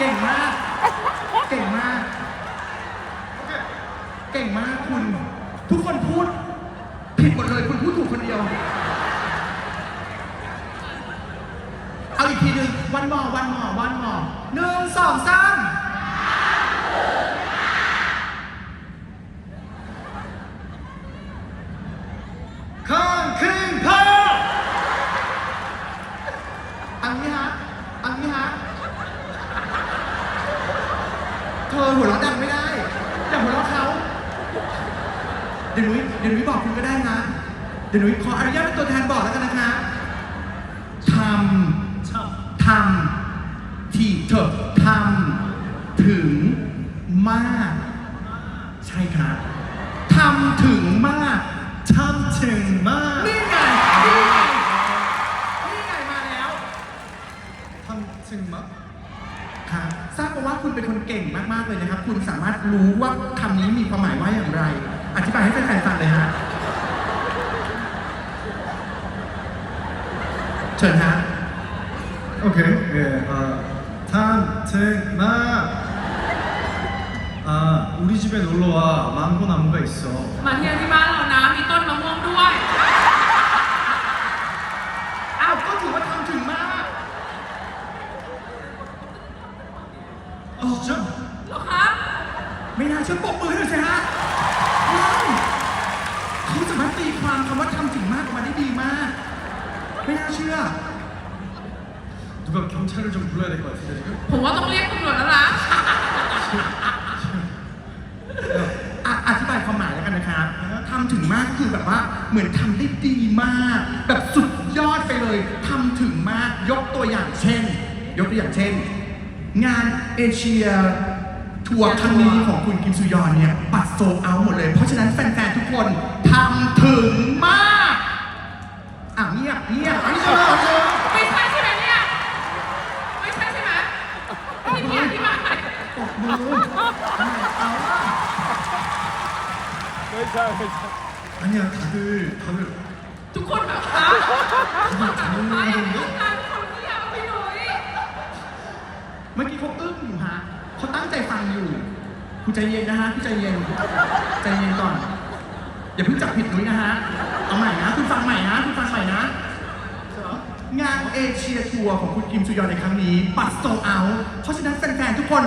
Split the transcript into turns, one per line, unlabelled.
ก่งมาก เก่งมาก เก่งมากคุณ ทุกคนพูด ผิดหมดเลยคุณพูดถูกคนเดียว เอาอีกทีหนึ่งวันหมอวันหมอวันหมอหนึ่งสองสามข้างขึ้นพ่ออันนี้ฮะ อันนี้ฮะ เธอหัวเราะดังไม่ได้อย่าหัวเราะเขาเดี๋ยวนุ้ยเดี๋ยวนุ้ยบอกคุณก็ได้นะ เดี๋ยวนุ้ยขออนุญาตเป็นตัวแทนบอกแล้วกันนะคะทำทำที่เธอทำถึงมาก ใช่ครับทำถึงมาก
ทำถึงมาก
นี่ไงนี่ไงนี่ไงมาแล้ว
ทำถึ
งมาก ค่ะทราบว่าคุณเป็นคนเก่งมากๆเลยนะครับ คุณสามารถรู้ว่าคำนี้มีความหมายว่าอย่างไร อธิบายให้แฟนๆฟังเลยฮะเชิญฮะ
오케 이. 예. 아, 탐택 마. 아, 우리 집에 놀러 와. 망고 나무가 있 어.
มาเที่ยวที่บ้านเรานะมีต้นมะม่วงด้วย
อ้าวก็ถือว่า ถึงมาก
아 진짜?
เหรอครับ
ไม่น่าเชื่อปรบมือให้หน่อยสิฮะว้าวเขาสามารถตีความคำว่าทำถึงมากออกมาได้ดีมาก ไม่น่าเชื่อ
누가 경찰을 좀 불러야 될 것 같은데 지금?
ผมว่าต้องเรียกตำรวจแล้วนะ
อ่ะอธิบายความหมายแล้วกันนะครับทำถึงมากคือแบบว่าเหมือนทำได้ดีมาก แบบสุดยอดไปเลยทำถึงมาก ยกตัวอย่างเช่น ยกตัวอย่างเช่น งานเอเชียทัวร์ครั้งนี้ของคุณกิมซูยอนเนี่ยปัดรโซเอาหมดเลย เพราะฉะนั้นแฟนๆทุกคนทำถึงมากอะเงียบเงียบอันนี้เจอเจอ
ไม่ใช่ใช่ไหมเนี่ย ไม่ใช่ใช่ไหมพี่พี่อธิบาย
ปกมือไม่ใช่ไม่ใช่อัน
นี้ยคือเขา
ทุกคนแบบฮะ
정말 อกี้เขาอึ้งอยู่ฮะเขาตั้งใจฟังอยู่คุณใจเย็นนะฮะคุณใจเย็นใจเย็นก่อน อย่าเพิ่งจับผิดนุ้ยนะฮะเอาใหม่นะคุณฟังใหม่นะคุณฟังใหม่นะงานเอเชียทัวร์ของคุณกิมซุยอนในครั้งนี้บัตรโซเอาเพราะฉะนั้นแฟนๆทุกคน